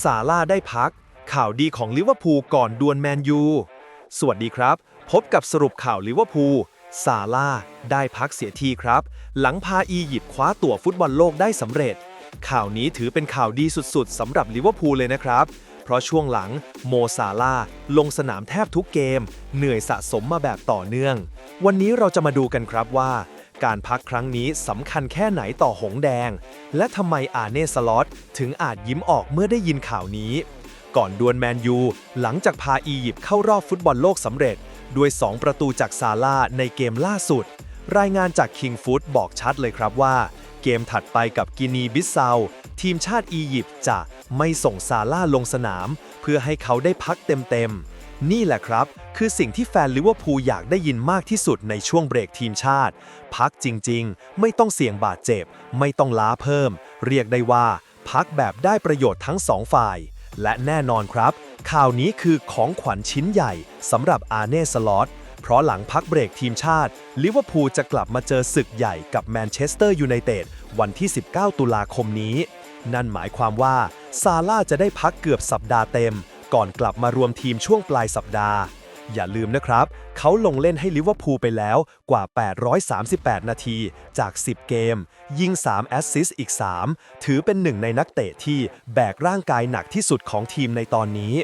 ซาร่าได้พัก ข่าวดีของลิเวอร์พูลก่อนดวลแมนยู สวัสดีครับ พบกับสรุปข่าวลิเวอร์พูลซาร่าได้พักเสียทีครับ หลังพาอียิปต์คว้าตั๋วฟุตบอลโลกได้สำเร็จ ข่าวนี้ถือเป็นข่าวดีสุดๆสำหรับลิเวอร์พูลเลยนะครับ เพราะช่วงหลังโมซาร่าลงสนามแทบทุกเกม เหนื่อยสะสมมาแบบต่อเนื่อง วันนี้เราจะมาดูกันครับว่า การพักครั้งนี้สำคัญแค่ไหนต่อหงแดง และทำไมอาเน่สล็อตถึงอาจยิ้มออกเมื่อได้ยินข่าวนี้ ก่อนดวลแมนยู หลังจากพาอียิปต์เข้ารอบฟุตบอลโลกสำเร็จ ด้วย 2 ประตูจากซาร่าในเกมล่าสุด รายงานจากคิงฟุตบอกชัดเลยครับว่า เกมถัดไปกับกินีบิสซาวทีมชาติอียิปต์จะไม่ส่งซาร่าลงสนาม เพื่อให้เขาได้พักเต็มๆ นี่แหละครับ คือสิ่งที่แฟนลิเวอร์พูลอยากได้ยินมากที่สุดในช่วงเบรกทีมชาติ พักจริงๆ ไม่ต้องเสี่ยงบาดเจ็บ ไม่ต้องล้าเพิ่ม เรียกได้ว่า พักแบบได้ประโยชน์ทั้งสองฝ่าย และแน่นอนครับ ข่าวนี้คือของขวัญชิ้นใหญ่สำหรับอาเน่สล็อตเพราะหลังพักเบรกทีมชาติลิเวอร์พูลจะกลับมาเจอศึกใหญ่กับแมนเชสเตอร์ยูไนเต็ดวันที่ 19 ตุลาคมนี้ นั่นหมายความว่าซาร่าจะได้พักเกือบสัปดาห์เต็ม ก่อนกลับมารวมทีมช่วงปลายสัปดาห์ อย่าลืมนะครับ เขาลงเล่นให้ลิเวอร์พูลไปแล้วกว่า 838 นาทีจาก 10 เกม ยิง 3 แอสซิสต์อีก 3 ถือเป็นหนึ่งในนักเตะที่แบกร่างกายหนักที่สุดของทีมในตอนนี้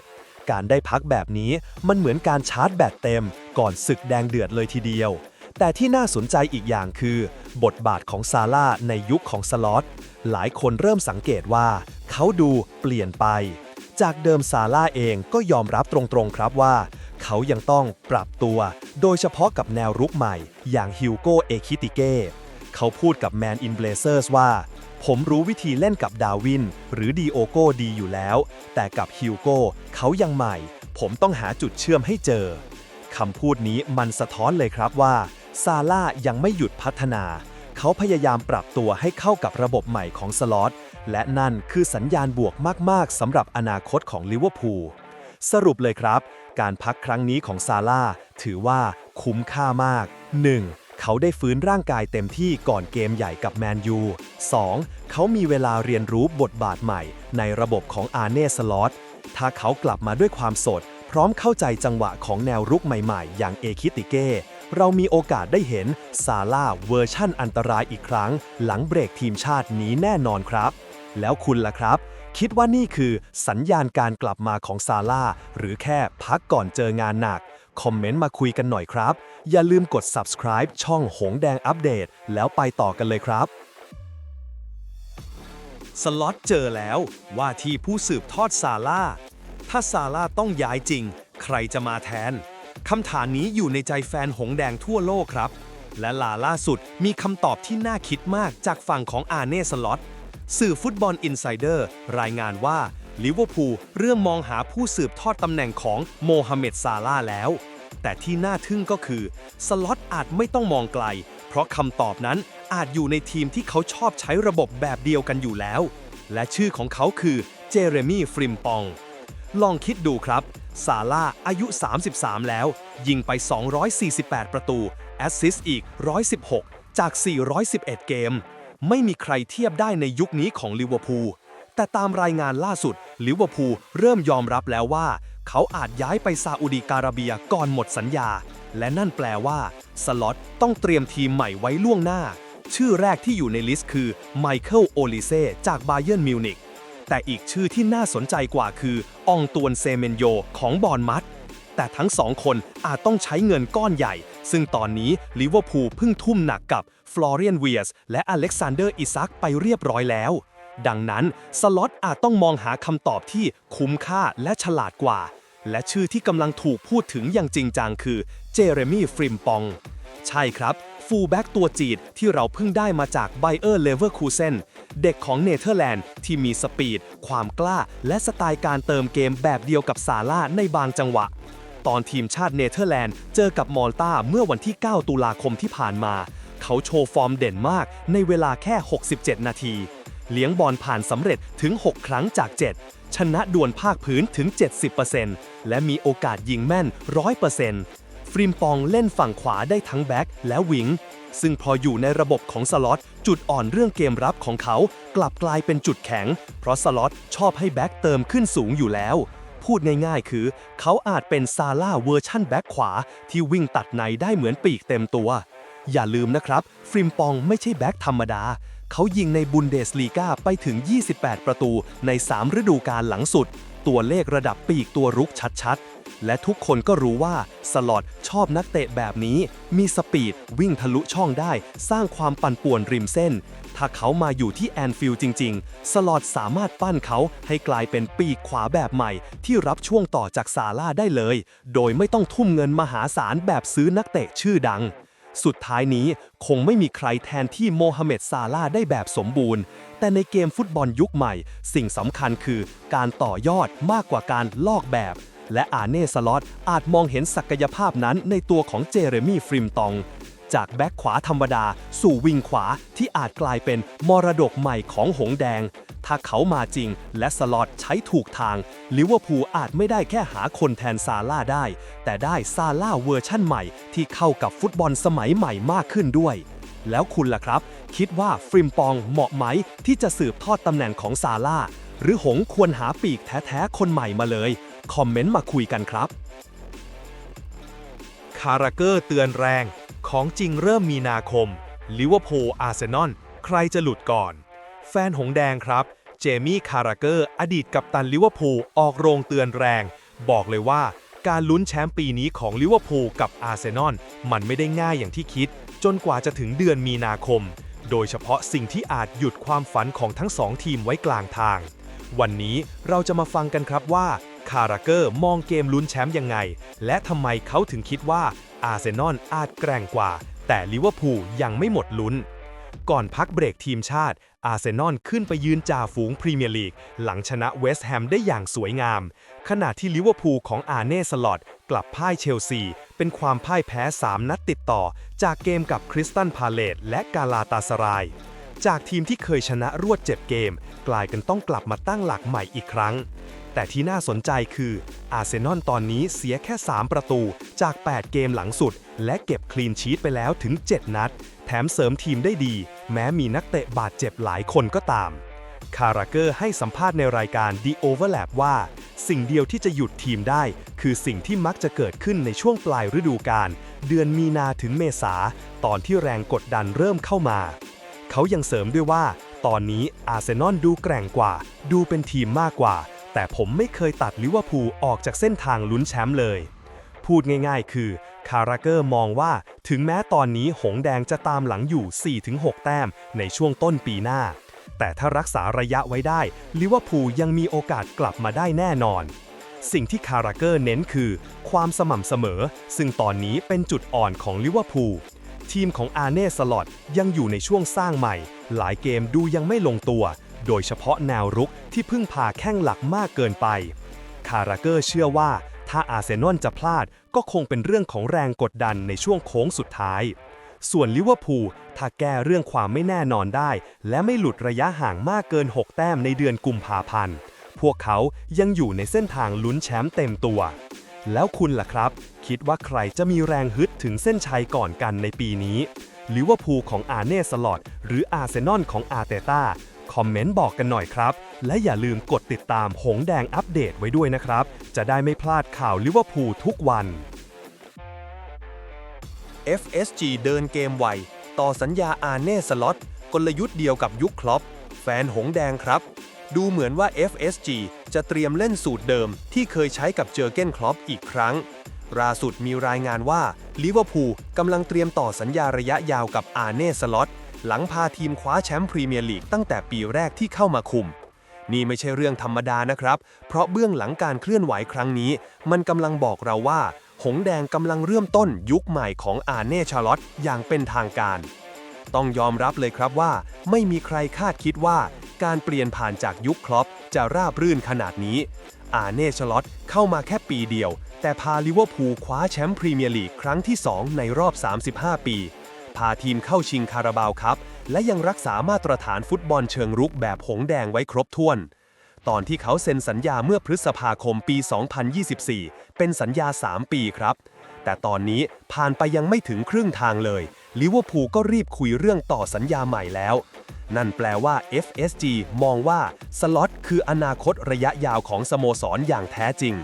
การได้พักแบบนี้มันเหมือนการชาร์จแบตเต็ม ก่อนศึกแดงเดือดเลยทีเดียวแต่ที่น่าสนใจอีกอย่างคือ บทบาทของซาร่าในยุคของสล็อต หลายคนเริ่มสังเกตว่า เขาดูเปลี่ยนไป จากเดิมซาร่าเองก็ยอมรับตรงๆครับว่า เขายังต้องปรับตัว โดยเฉพาะกับแนวรุกใหม่ อย่างฮิวโกเอคิติเก้เขาพูดกับแมนอินเบลเซอร์สว่า ผมรู้วิธีเล่นกับดาวิน หรือดีโอโกดีอยู่แล้ว แต่กับฮิวโกเขายังใหม่ ผมต้องหาจุดเชื่อมให้เจอคำพูดนี้มันสะท้อนเลยครับว่าซาร่ายังไม่หยุดพัฒนา เขาพยายามปรับตัวให้เข้ากับระบบใหม่ของสล็อต และนั่นคือสัญญาณบวกมาก ๆสำหรับอนาคตของลิเวอร์พูลสรุปเลยครับ การพักครั้งนี้ของซาร่าถือว่าคุ้มค่ามาก 1. เขาได้ฟื้นร่างกายเต็มที่ก่อนเกมใหญ่กับแมนยู 2. เขามีเวลาเรียนรู้บทบาทใหม่ ในระบบของอาเน่สล็อตถ้าเขากลับมาด้วยความสด พร้อมเข้าใจจังหวะของแนวรุกใหม่ๆ อย่างเอคิติเก้เรามีโอกาสได้เห็นซาร่าเวอร์ชั่นอันตรายอีกครั้ง หลังเบรกทีมชาตินี้แน่นอนครับ แล้วคุณล่ะครับ คิดว่านี่คือสัญญาณการกลับมาของซาร่าหรือแค่พักก่อนเจองานหนัก คอมเมนต์มาคุยกันหน่อยครับ อย่าลืมกด subscribe ช่องหงแดงอัปเดต แล้วไปต่อกันเลยครับสล็อตเจอแล้วว่าที่ผู้สืบทอดซาร่า ถ้าซาร่าต้องย้ายจริง ใครจะมาแทน คำถามนี้อยู่ในใจแฟนหงแดงทั่วโลกครับ และลาล่าสุดมีคำตอบที่น่าคิดมากจากฝั่งของอาเน่สล็อต สื่อฟุตบอลอินไซเดอร์รายงานว่าลิเวอร์พูลเริ่มมองหาผู้สืบทอดตำแหน่งของโมฮัมเหม็ดซาร่าแล้ว แต่ที่น่าทึ่งก็คือ สล็อตอาจไม่ต้องมองไกล เพราะคำตอบนั้นอาจอยู่ในทีมที่เขาชอบใช้ระบบแบบเดียวกันอยู่แล้ว และชื่อของเขาคือเจเรมี่ฟริมปอง ลองคิดดูครับ ซาร่าอายุ 33 แล้ว ยิงไป 248 ประตู แอสซิสต์อีก 116 จาก 411 เกม ไม่มีใครเทียบได้ในยุคนี้ของลิเวอร์พูล แต่ตามรายงานล่าสุดลิเวอร์พูลเริ่มยอมรับแล้วว่า เขาอาจย้ายไปซาอุดีการาเบียก่อนหมดสัญญา และนั่นแปลว่าสล็อตต้องเตรียมทีมใหม่ไว้ล่วงหน้า ชื่อแรกที่อยู่ในลิสต์คือไมเคิลโอลิเซ่จากบาเยิร์นมิวนิกแต่อีกชื่อที่น่าสนใจกว่าคืออองตวนเซเมนโยของบอร์นมัดแต่ทั้งสองคนอาจต้องใช้เงินก้อนใหญ่ ซึ่งตอนนี้ลิเวอร์พูลเพิ่งทุ่มหนักกับฟลอเรียนเวียสและอเล็กซานเดอร์อิซักไปเรียบร้อยแล้ว ดังนั้นสล็อตอาจต้องมองหาคำตอบที่คุ้มค่าและฉลาดกว่า และชื่อที่กำลังถูกพูดถึงอย่างจริงจังคือเจเรมี่ฟริมปอง ใช่ครับฟูลแบ็กตัวจีดที่เราเพิ่งได้มาจากไบเออร์เลเวอร์คูเซนเด็กของเนเธอร์แลนด์ที่มีสปีด ความกล้า และสไตล์การเติมเกมแบบเดียวกับซาร่าในบางจังหวะ ตอนทีมชาติเนเธอร์แลนด์เจอกับมอลตาเมื่อวันที่ 9 ตุลาคมที่ผ่านมา เขาโชว์ฟอร์มเด่นมากในเวลาแค่ 67 นาที เลี้ยงบอลผ่านสำเร็จถึง 6 ครั้งจาก 7 ชนะดวลภาคพื้นถึง 70%และมีโอกาสยิงแม่น 100%ฟริมปองเล่นฝั่งขวาได้ทั้งแบ็คและวิงซึ่งพออยู่ในระบบของสล็อตจุดอ่อนเรื่องเกมรับของเขา กลับกลายเป็นจุดแข็ง เพราะสล็อตชอบให้แบ็กเติมขึ้นสูงอยู่แล้ว พูดง่ายๆ คือ เขาอาจเป็นซาร่าเวอร์ชั่นแบ็กขวา ที่วิ่งตัดในได้เหมือนปีกเต็มตัว อย่าลืมนะครับ ฟริมปองไม่ใช่แบ็กธรรมดา เขายิงในบุนเดสลีกาไปถึง 28 ประตูใน 3 ฤดูกาลหลังสุด ตัวเลขระดับปีกตัวรุกชัดๆ และทุกคนก็รู้ว่าสลอตชอบนักเตะแบบนี้ มีสปีดวิ่งทะลุช่องได้ สร้างความปั่นป่วนริมเส้น ถ้าเขามาอยู่ที่แอนฟิลด์จริง ๆ สลอตสามารถปั้นเขาให้กลายเป็นปีกขวาแบบใหม่ ที่รับช่วงต่อจากซาร่าได้เลย โดยไม่ต้องทุ่มเงินมหาศาลแบบซื้อนักเตะชื่อดัง สุดท้ายนี้คงไม่มีใครแทนที่โมฮัมเหม็ดซาร่าได้แบบสมบูรณ์ แต่ในเกมฟุตบอลยุคใหม่ สิ่งสำคัญคือการต่อยอดมากกว่าการลอกแบบ และอาเน่สล็อตอาจมองเห็นศักยภาพนั้นในตัวของเจเรมี่ฟริมตอง จากแบ็คขวาธรรมดา สู่วิงขวาที่อาจกลายเป็นมรดกใหม่ของหงแดง ถ้าเขามาจริงและสล็อตใช้ถูกทาง ลิเวอร์พูลอาจไม่ได้แค่หาคนแทนซาร่าได้ แต่ได้ซาร่าเวอร์ชั่นใหม่ที่เข้ากับฟุตบอลสมัยใหม่มากขึ้นด้วย แล้วคุณล่ะครับ คิดว่าฟริมปองเหมาะไหมที่จะสืบทอดตำแหน่งของซาร่าหรือหงควรหาปีกแท้ๆคนใหม่มาเลย คอมเมนต์มาคุยกันครับ คาราเกอร์เตือนแรง ของจริงเริ่มมีนาคม ลิเวอร์พูลอาร์เซนอล ใครจะหลุดก่อน แฟนหงแดงครับ เจมี่คาราเกอร์ อดีตกัปตันลิเวอร์พูลออกโรงเตือนแรง บอกเลยว่าการลุ้นแชมป์ปีนี้ของลิเวอร์พูลกับอาร์เซนอลมันไม่ได้ง่ายอย่างที่คิด จนกว่าจะถึงเดือนมีนาคม โดยเฉพาะสิ่งที่อาจหยุดความฝันของทั้งสองทีมไว้กลางทาง วันนี้เราจะมาฟังกันครับว่าคาราเกอร์มองเกมลุ้นแชมป์ยังไง และทำไมเขาถึงคิดว่า อาร์เซนอลอาจแกร่งกว่า แต่ลิเวอร์พูลยังไม่หมดลุ้น ก่อนพักเบรกทีมชาติ อาร์เซนอลขึ้นไปยืนจ่าฝูงพรีเมียร์ลีก หลังชนะเวสต์แฮมได้อย่างสวยงาม ขณะที่ลิเวอร์พูลของอาร์เน่สลอตกลับพ่ายเชลซี เป็นความพ่ายแพ้ 3 นัดติดต่อ จากเกมกับคริสตันพาเลตและกาลาตาสราย จากทีมที่เคยชนะรวดเจ็บเกม กลายเป็นต้องกลับมาตั้งหลักใหม่อีกครั้ง แต่ที่น่าสนใจคือ อาร์เซนอลตอนนี้เสียแค่ 3 ประตูจาก 8 เกมหลังสุด และเก็บคลีนชีตไปแล้วถึง 7 นัด แถมเสริมทีมได้ดี แม้มีนักเตะบาดเจ็บหลายคนก็ตาม คาราเกอร์ให้สัมภาษณ์ในรายการ The Overlap ว่า สิ่งเดียวที่จะหยุดทีมได้ คือสิ่งที่มักจะเกิดขึ้นในช่วงปลายฤดูกาลเดือนมีนาถึงเมษา ตอนที่แรงกดดันเริ่มเข้ามา เขายังเสริมด้วยว่า ตอนนี้อาร์เซนอลดูแกร่งกว่า ดูเป็นทีมมากกว่า แต่ผมไม่เคยตัดลิเวอร์พูลออกจากเส้นทางลุ้นแชมป์เลย พูดง่ายๆ คือ คาราเกอร์มองว่าถึงแม้ตอนนี้หงแดงจะตามหลังอยู่ 4-6 แต้มในช่วงต้นปีหน้า แต่ถ้ารักษาระยะไว้ได้ลิเวอร์พูลยังมีโอกาสกลับมาได้แน่นอนสิ่งที่คาราเกอร์เน้นคือ ความสม่ำเสมอ ซึ่งตอนนี้เป็นจุดอ่อนของลิเวอร์พูลทีมของอาเน่สลอตยังอยู่ในช่วงสร้างใหม่ หลายเกมดูยังไม่ลงตัว โดยเฉพาะแนวรุกที่พึ่งพาแข้งหลักมากเกินไป คาราเกอร์เชื่อว่าถ้าอาร์เซนอลจะพลาดก็คงเป็นเรื่องของแรงกดดันในช่วงโค้งสุดท้าย ส่วนลิเวอร์พูลถ้าแก้เรื่องความไม่แน่นอนได้ และไม่หลุดระยะห่างมากเกิน 6 แต้มในเดือนกุมภาพันธ์ พวกเขายังอยู่ในเส้นทางลุ้นแชมป์เต็มตัว แล้วคุณล่ะครับ คิดว่าใครจะมีแรงฮึดถึงเส้นชัยก่อนกันในปีนี้ลิเวอร์พูลของอาเน่สลอตหรืออาร์เซนอลของอาร์เตต้า คอมเมนต์บอกกันหน่อยครับ และอย่าลืมกดติดตามหงแดงอัปเดตไว้ด้วยนะครับ จะได้ไม่พลาดข่าวลิเวอร์พูลทุกวัน FSG เดินเกมไว ต่อสัญญาอาเน่สล็อตกลยุทธ์เดียวกับยุคคล็อปแฟนหงแดงครับ ดูเหมือนว่า FSG จะเตรียมเล่นสูตรเดิมที่เคยใช้กับเจอเก้นคล็อปอีกครั้งล่าสุดมีรายงานว่าลิเวอร์พูลกำลังเตรียมต่อสัญญาระยะยาวกับอาเน่สล็อต หลังพาทีมคว้าแชมป์พรีเมียร์ลีกตั้งแต่ปีแรกที่เข้ามาคุม นี่ไม่ใช่เรื่องธรรมดานะครับ เพราะเบื้องหลังการเคลื่อนไหวครั้งนี้ มันกำลังบอกเราว่า หงแดงกำลังเริ่มต้นยุคใหม่ของอาเน่ชาร์ลอตอย่างเป็นทางการ ต้องยอมรับเลยครับว่า ไม่มีใครคาดคิดว่า การเปลี่ยนผ่านจากยุคคลอปจะราบรื่นขนาดนี้ อาเน่ชาร์ลอตเข้ามาแค่ปีเดียว แต่พาลิเวอร์พูลคว้าแชมป์พรีเมียร์ลีกครั้งที่ 2 ในรอบ 35 ปี พาทีมเข้าชิงคาราบาวครับ และยังรักษามาตรฐานฟุตบอลเชิงรุกแบบหงแดงไว้ครบถ้วน ตอนที่เขาเซ็นสัญญาเมื่อพฤษภาคมปี 2024 เป็นสัญญา 3 ปีครับ แต่ตอนนี้ผ่านไปยังไม่ถึงครึ่งทางเลยลิเวอร์พูลก็รีบคุยเรื่องต่อสัญญาใหม่แล้ว นั่นแปลว่า FSG มองว่าสล็อตคืออนาคตระยะยาวของสโมสรอย่างแท้จริง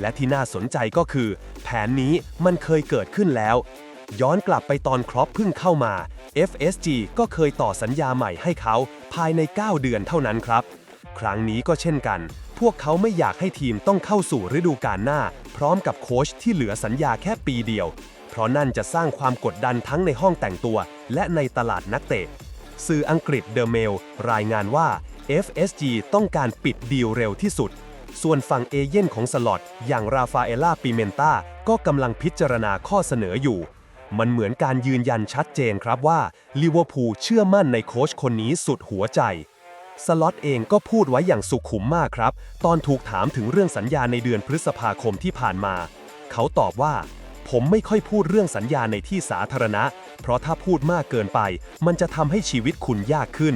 และที่น่าสนใจก็คือ แผนนี้มันเคยเกิดขึ้นแล้ว ย้อนกลับไปตอนครอปเพิ่งเข้ามา FSG ก็เคยต่อสัญญาใหม่ให้เขาภายใน 9 เดือนเท่านั้นครับ ครั้งนี้ก็เช่นกัน พวกเขาไม่อยากให้ทีมต้องเข้าสู่ฤดูกาลหน้า พร้อมกับโค้ชที่เหลือสัญญาแค่ปีเดียว เพราะนั่นจะสร้างความกดดันทั้งในห้องแต่งตัว และในตลาดนักเตะ สื่ออังกฤษเดอะเมลรายงานว่า FSG ต้องการปิดดีลเร็วที่สุด ส่วนฝั่งเอเย่นของสล็อตอย่างราฟาเอล่าปิเมนตาก็กำลังพิจารณาข้อเสนออยู่ มันเหมือนการยืนยันชัดเจนครับว่าลิเวอร์พูลเชื่อมั่นในโค้ชคนนี้สุดหัวใจ สล็อตเองก็พูดไว้อย่างสุขุมมากครับ ตอนถูกถามถึงเรื่องสัญญาในเดือนพฤษภาคมที่ผ่านมา เขาตอบว่า ผมไม่ค่อยพูดเรื่องสัญญาในที่สาธารณะ เพราะถ้าพูดมากเกินไป มันจะทำให้ชีวิตคุณยากขึ้น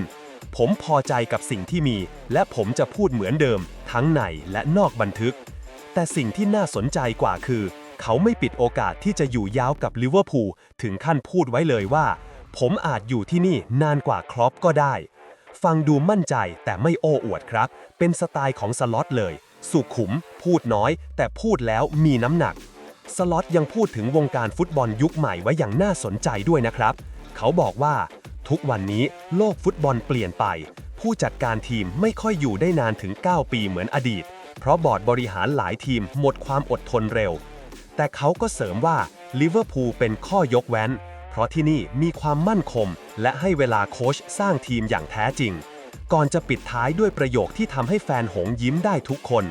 ผมพอใจกับสิ่งที่มี และผมจะพูดเหมือนเดิม ทั้งในและนอกบันทึก แต่สิ่งที่น่าสนใจกว่าคือ เขาไม่ปิดโอกาสที่จะอยู่ยาวกับลิเวอร์พูลถึงขั้นพูดไว้เลยว่า ผมอาจอยู่ที่นี่นานกว่าครอปก็ได้ ฟังดูมั่นใจแต่ไม่โอ้อวดครับ เป็นสไตล์ของสล็อตเลย สุขุม พูดน้อย แต่พูดแล้วมีน้ำหนัก สล็อตยังพูดถึงวงการฟุตบอลยุคใหม่ไว้อย่างน่าสนใจด้วยนะครับ เขาบอกว่า ทุกวันนี้โลกฟุตบอลเปลี่ยนไป ผู้จัดการทีมไม่ค่อยอยู่ได้นานถึง 9 ปีเหมือนอดีต เพราะบอร์ดบริหารหลายทีมหมดความอดทนเร็ว แต่เขาก็เสริมว่าลิเวอร์พูลเป็นข้อยกเว้น เพราะที่นี่มีความมั่นคง และให้เวลาโค้ชสร้างทีมอย่างแท้จริง ก่อนจะปิดท้ายด้วยประโยคที่ทำให้แฟนหงยิ้มได้ทุกคน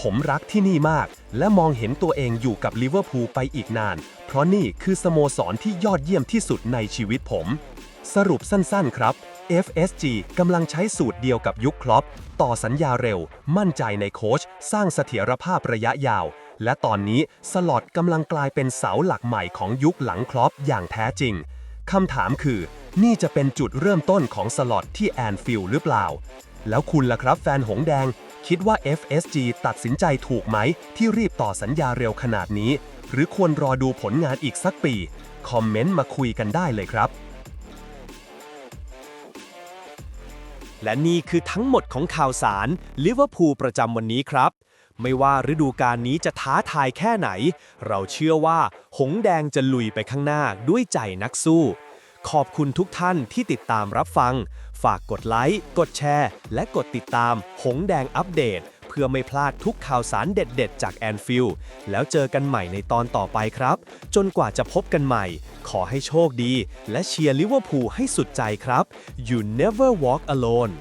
ผมรักที่นี่มาก และมองเห็นตัวเองอยู่กับลิเวอร์พูลไปอีกนาน เพราะนี่คือสโมสรที่ยอดเยี่ยมที่สุดในชีวิตผม สรุปสั้นๆครับ FSG กำลังใช้สูตรเดียวกับยุคคลอป ต่อสัญญาเร็ว มั่นใจในโค้ช สร้างเสถียรภาพระยะยาว และตอนนี้สลอตกำลังกลายเป็นเสาหลักใหม่ของยุคหลังคลอปอย่างแท้จริงคำถามคือ นี่จะเป็นจุดเริ่มต้นของสลอตที่แอนฟิลหรือเปล่า แล้วคุณล่ะครับแฟนหงแดง คิดว่า FSG ตัดสินใจถูกไหม ที่รีบต่อสัญญาเร็วขนาดนี้ หรือควรรอดูผลงานอีกสักปี คอมเมนต์มาคุยกันได้เลยครับ และนี่คือทั้งหมดของข่าวสารลิเวอร์พูลประจำวันนี้ครับ ไม่ว่าฤดูกาลนี้จะท้าทายแค่ไหน เราเชื่อว่า หงแดงจะลุยไปข้างหน้าด้วยใจนักสู้ ขอบคุณทุกท่านที่ติดตามรับฟัง ฝากกดไลค์ กดแชร์ และกดติดตาม หงแดงอัปเดต เพื่อไม่พลาดทุกข่าวสารเด็ด ๆ จากแอนฟิลแล้วเจอกันใหม่ในตอนต่อไปครับ จนกว่าจะพบกันใหม่ ขอให้โชคดี และเชียร์ลิเวอร์พูลให้สุดใจครับ You never walk alone